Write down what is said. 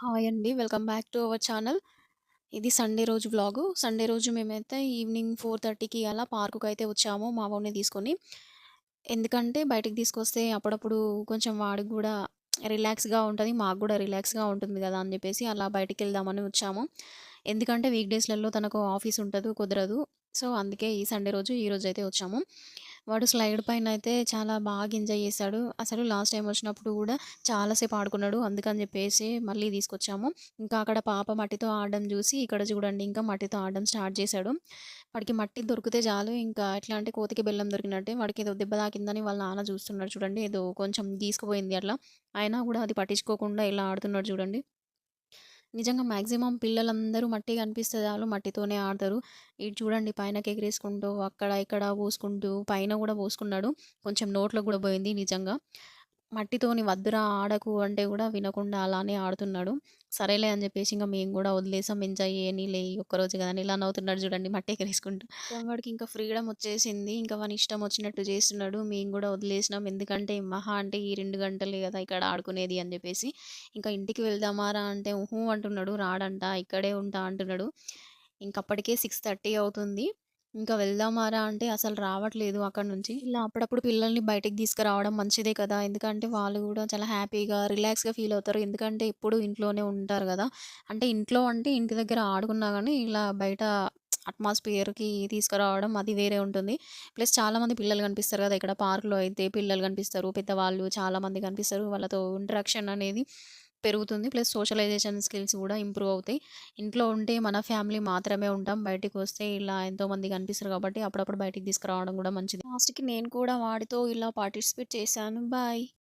Hi అండి. Welcome back to our channel. ఇది Sunday రోజు వ్లాగు. సండే రోజు మేమైతే ఈవినింగ్ 4:30కి అలా పార్కుకైతే వచ్చాము మా వాడిని తీసుకొని. ఎందుకంటే బయటికి తీసుకొస్తే అప్పుడప్పుడు కొంచెం వాడికి కూడా రిలాక్స్‌గా ఉంటుంది మాకు కూడా రిలాక్స్‌గా ఉంటుంది కదా అని చెప్పేసి అలా బయటికెళ్దామని వచ్చాము. ఎందుకంటే వీక్ డేస్‌లలో తనకు ఆఫీస్ ఉంటుంది కుదరదు. సో, అందుకే ఈ సండే రోజు ఈ రోజు అయితే వచ్చాము. వాడు స్లైడ్ పైన అయితే చాలా బాగా ఎంజాయ్ చేశాడు. అసలు లాస్ట్ టైం వచ్చినప్పుడు కూడా చాలాసేపు ఆడుకున్నాడు. అందుకని చెప్పేసి మళ్ళీ తీసుకొచ్చాము. ఇంకా అక్కడ పాప మట్టితో ఆడడం చూసి ఇక్కడ చూడండి ఇంకా మట్టితో ఆడడం స్టార్ట్ చేశాడు. వాడికి మట్టి దొరికితే చాలు ఇంకా ఎట్లా అంటే కోతికి బెల్లం దొరికినట్టే వాడికి ఏదో దెబ్బ తాకిందని వాళ్ళ నాన్న చూస్తున్నాడు చూడండి. ఏదో కొంచెం గీసుకుపోయింది అట్లా. అయినా కూడా అది పట్టించుకోకుండా ఇలా ఆడుతున్నాడు చూడండి. నిజంగా మ్యాక్సిమం పిల్లలందరూ మట్టి కనిపిస్తుంది వాళ్ళు మట్టితోనే ఆడతారు. ఇటు చూడండి పైన ఎగిరేసుకుంటూ అక్కడ ఇక్కడ పోసుకుంటూ పైన కూడా పోసుకున్నాడు. కొంచెం నోట్లో కూడా పోయింది నిజంగా. మట్టితోని వద్దురా ఆడకు అంటే కూడా వినకుండా అలానే ఆడుతున్నాడు. సరేలే అని చెప్పేసి ఇంకా మేము కూడా వదిలేసాం. ఎంజాయ్ చేయనీలే ఈ ఒక్కరోజు కదా అని ఇలా నవ్వుతున్నాడు చూడండి మట్టి ఎగరేసుకుంటూ. వాడికి ఇంకా ఫ్రీడమ్ వచ్చేసింది. ఇంకా వాని ఇష్టం వచ్చినట్టు చేస్తున్నాడు. మేము కూడా వదిలేసినాం. ఎందుకంటే మహా అంటే ఈ రెండు గంటలే కదా ఇక్కడ ఆడుకునేది అని చెప్పేసి ఇంకా ఇంటికి వెళ్దామారా అంటే హుహు అంటున్నాడు. రాడంట. ఇక్కడే ఉంటా అంటున్నాడు. ఇంకప్పటికే అప్పటికే 6:30 అవుతుంది. ఇంకా వెళ్దామారా అంటే అసలు రావట్లేదు అక్కడి నుంచి. ఇలా అప్పుడప్పుడు పిల్లల్ని బయటికి తీసుకురావడం మంచిదే కదా! ఎందుకంటే వాళ్ళు కూడా చాలా హ్యాపీగా, రిలాక్స్‌గా ఫీల్ అవుతారు. ఎందుకంటే ఎప్పుడు ఇంట్లోనే ఉంటారు కదా అంటే ఇంట్లో అంటే ఇంటి దగ్గర ఆడుకున్నా కానీ ఇలా బయట అట్మాస్ఫియర్‌కి తీసుకురావడం అది వేరే ఉంటుంది. ప్లస్ చాలామంది పిల్లలు కనిపిస్తారు కదా ఇక్కడ పార్క్‌లో అయితే పిల్లలు కనిపిస్తారు. పెద్దవాళ్ళు చాలామంది కనిపిస్తారు. వాళ్ళతో ఇంటరాక్షన్ అనేది పెరుగుతుంది. ప్లస్ సోషలైజేషన్ స్కిల్స్ కూడా ఇంప్రూవ్ అవుతాయి. ఇంట్లో ఉంటే మన ఫ్యామిలీ మాత్రమే ఉంటాం. బయటికి వస్తే ఇలా ఎంతోమంది కనిపిస్తారు కాబట్టి అప్పుడప్పుడు బయటికి తీసుకురావడం కూడా మంచిది. లాస్ట్‌కి నేను కూడా వాడితో ఇలా పార్టిసిపేట్ చేశాను. బాయ్.